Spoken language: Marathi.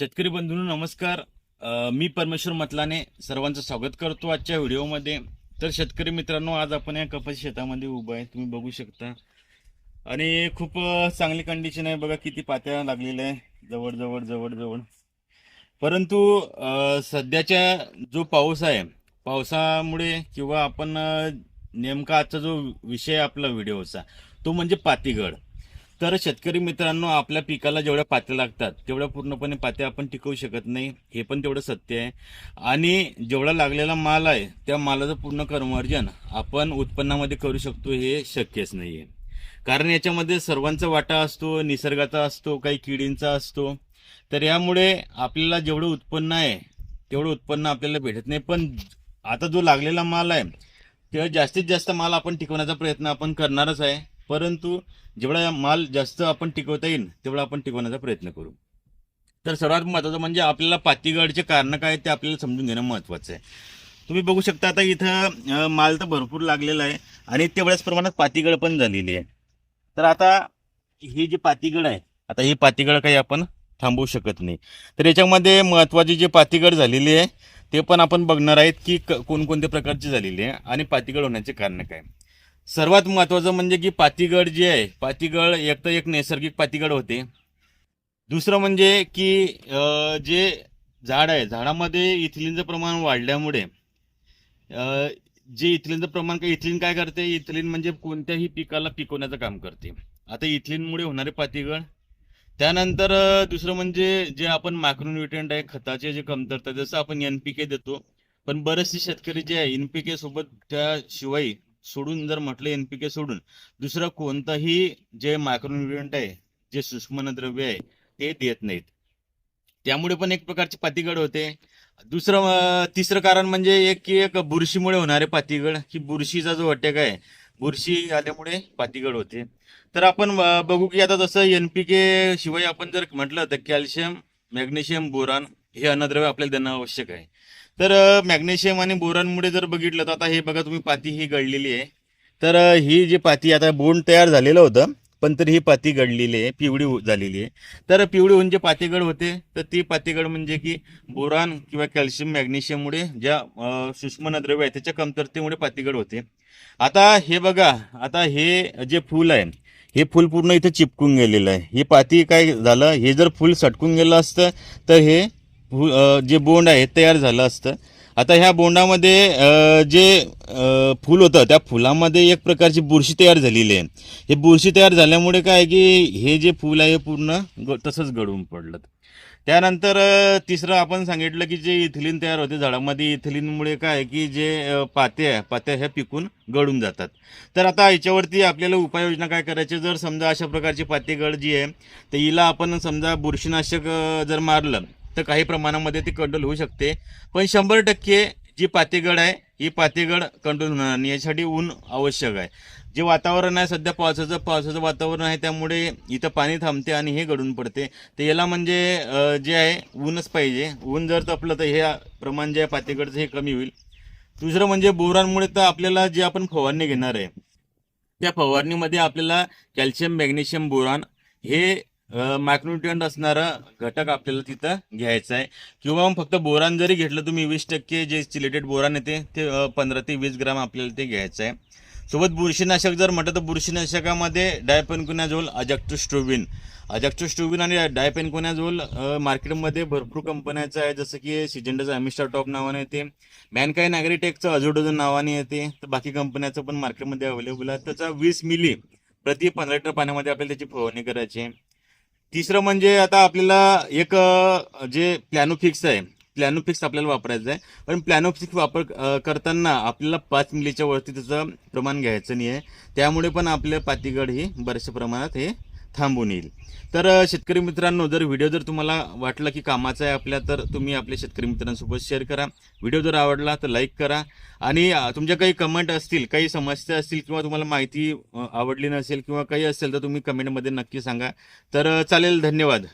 शेतकरी बंधूंनो नमस्कार. मी परमेश्वर मतलाने सर्वांचं स्वागत करतो आजच्या व्हिडिओमध्ये. तर शेतकरी मित्रांनो आज आपण या कपाशी शेतामध्ये उभं आहे. तुम्ही बघू शकता. आणि खूप चांगली कंडिशन आहे. बघा किती पात्या लागलेल्या आहे. जवळजवळ जवळजवळ परंतु सध्याच्या जो पाऊस आहे पावसामुळे किंवा आपण नेमका आजचा जो विषय आहे आपला व्हिडिओचा तो म्हणजे पातीगड. तर शेतकरी मित्रांनो आपल्या पिकाला जेवढ्या पात्या लागतात तेवढ्या पूर्णपणे पात्या आपण टिकवू शकत नाही. हे पण तेवढं सत्य आहे. आणि जेवढा लागलेला माल आहे त्या मालाचं पूर्ण कर्मार्जन आपण उत्पन्नामध्ये करू शकतो हे शक्यच नाही आहे कारण याच्यामध्ये सर्वांचा वाटा असतो निसर्गाचा असतो काही किडींचा असतो. तर यामुळे आपल्याला जेवढं उत्पन्न आहे तेवढं उत्पन्न आपल्याला भेटत नाही. पण आता जो लागलेला माल आहे तेव्हा जास्तीत जास्त माल आपण टिकवण्याचा प्रयत्न आपण करणारच आहे. परंतु जेवढा माल जास्त आपण टिकवता येईल तेवढा आपण टिकवण्याचा प्रयत्न करू. तर सर्वात महत्त्वाचं म्हणजे आपल्याला पातीगडचे कारण काय ते आपल्याला समजून घेणं महत्त्वाचं आहे. तुम्ही बघू शकता आता इथं माल तर भरपूर लागलेला आहे आणि तेवढ्याच प्रमाणात पातीगड पण झालेली आहे. तर आता ही जी पातीगड आहे आता ही पातीगड काही आपण थांबवू शकत नाही. तर याच्यामध्ये महत्त्वाची जी पातीगड झालेली आहे ते पण आपण बघणार आहेत की क- कोणकोणत्या प्रकारची झालेली आहे आणि पातीगड होण्याचे कारण काय? सर्वात महत्त्वाचं म्हणजे की पातीगड जे आहे पातीगड एक तर एक नैसर्गिक पातीगड होते. दुसरं म्हणजे की जे झाड आहे झाडामध्ये इथिलीनचं प्रमाण वाढल्यामुळे जे इथिलीनचं प्रमाण काय इथिलीन काय करते? इथिलीन म्हणजे कोणत्याही पिकाला पिकवण्याचं काम करते. आता इथिलीनमुळे होणारे पातीगड त्यानंतर दुसरं म्हणजे जे आपण मायक्रोन्युट्रियंट आहे खताचे जे कमतरता जसं आपण एन पी के देतो पण बरेचसे शेतकरी जे आहे एन पी के सोबत त्याशिवाय सोडून जर म्हटलं एनपीके सोडून दुसरं कोणताही जे मायक्रोन्युट्रियंट आहे जे सूक्ष्मद्रव्य आहे ते देत नाहीत. त्यामुळे पण एक प्रकारची पातीगड होते. दुसरं तिसरं कारण म्हणजे एक की एक बुरशीमुळे होणारे पातीगड की बुरशीचा जो अटॅक आहे बुरशी आल्यामुळे पातीगड होते. तर आपण बघू की आता जसं एनपीके शिवाय आपण जर म्हटलं तर कॅल्शियम मॅग्नेशियम बोरान हे अन्नद्रव्य आपल्याला देणं आवश्यक आहे. तर मॅग्नेशियम आणि बोरांमुळे जर बघितलं तर आता हे बघा तुम्ही पाती ही गळलेली आहे. तर ही जी पाती आता बोंड तयार झालेलं होतं पण तरी ही पाती गळलेली आहे पिवळी हो-, झालेली आहे. तर पिवळी होऊन जे पातीगड होते तर ती पातीगड म्हणजे की बोरान किंवा कॅल्शियम मॅग्नेशियममुळे ज्या सूक्ष्मनद्रव्य आहे त्याच्या कमतरतेमुळे पातीगड होते. आता हे बघा आता हे जे फूल आहे हे फूल पूर्ण इथं चिपकून गेलेलं आहे. हे पाती काय झालं हे जर फूल सटकून गेलं असतं तर हे जे बोंड आहे तयार झालं असतं. आता ह्या बोंडामध्ये जे फूल होतं त्या फुलामध्ये एक प्रकारची बुरशी तयार झालेली आहे. हे बुरशी तयार झाल्यामुळे काय आहे की हे जे फूल आहे हे पूर्ण ग तसंच गळून पडलं. त्यानंतर तिसरं आपण सांगितलं की जे इथिलीन तयार होते झाडामध्ये इथिलीनमुळे काय आहे की जे पात्या आहे पात्या ह्या पिकून गळून जातात. तर आता याच्यावरती आपल्याला उपाययोजना काय करायची? जर समजा अशा प्रकारची पातेगळ जी आहे तर हिला आपण समजा बुरशीनाशक जर मारलं तर काही प्रमाणामध्ये ती कंट्रोल होऊ शकते. पण शंभर टक्के जी पातेगड आहे ही पातेगड कंट्रोल होणार नाही. यासाठी ऊन आवश्यक आहे. जे वातावरण आहे सध्या पावसाचं पावसाचं वातावरण आहे त्यामुळे इथं पाणी थांबते आणि हे गडून पडते. तर याला म्हणजे जे आहे ऊनच पाहिजे. ऊन जर तपलं तर हे प्रमाण जे आहे पातेगडचं हे कमी होईल. दुसरं म्हणजे बोरांमुळे तर आपल्याला जे आपण फवारणी घेणार आहे त्या फवारणीमध्ये आपल्याला कॅल्शियम मॅग्नेशियम बोरान हे मायक्रोन्युट्रियंट असणारा घटक आपल्याला तिथं घ्यायचा आहे. किंवा मग फक्त बोरान जरी घेतलं तुम्ही वीस टक्के जे सिलेटेड बोरान येते ते पंधरा ते वीस ग्राम आपल्याला ते घ्यायचं आहे. सोबत बुरशीनाशक जर म्हटलं तर बुरशीनाशकामध्ये डायपेनकोनॅझोल अजॅक्टोस्ट्रोविन अजॅक्टोस्ट्रोविन आणि डायपेनकोनॅझोल मार्केटमध्ये भरपूर कंपन्याचं आहे. जसं की सिजेंडाचं अमिस्टा टॉप नावाने येते मॅनकाय नागरिटेकचं अझोडोजन नावाने येते तर बाकी कंपन्याचं पण मार्केटमध्ये अवेलेबल आहे. त्याचा वीस मिली प्रति पंधरा लिटर पाण्यामध्ये आपल्याला त्याची फवारणी करायची आहे. तिसरं म्हणजे आता आपल्याला एक जे प्लॅनोफिक्स आहे प्लॅनोफिक्स आपल्याला वापरायचं आहे पण प्लॅनोफिक्स वापर करताना आपल्याला पाच मिलीच्या वरती त्याचं प्रमाण घ्यायचं नाही आहे त्यामुळे पण आपल्या पातीगड ही बऱ्याचशा प्रमाणात हे थांबून येईल. तर शेतकरी मित्रांनो जर व्हिडिओ जर तुम्हाला वाटला की कामाचा आहे आपल्या तर तुम्ही आपल्या शेतकरी मित्रांसोबत शेअर करा. व्हिडिओ जर आवडला तर लाईक करा. आणि तुमच्या काही कमेंट असतील काही समस्या असतील किंवा तुम्हाला माहिती आवडली नसेल किंवा काही असेल तर तुम्ही कमेंटमध्ये नक्की सांगा. तर चालेल धन्यवाद.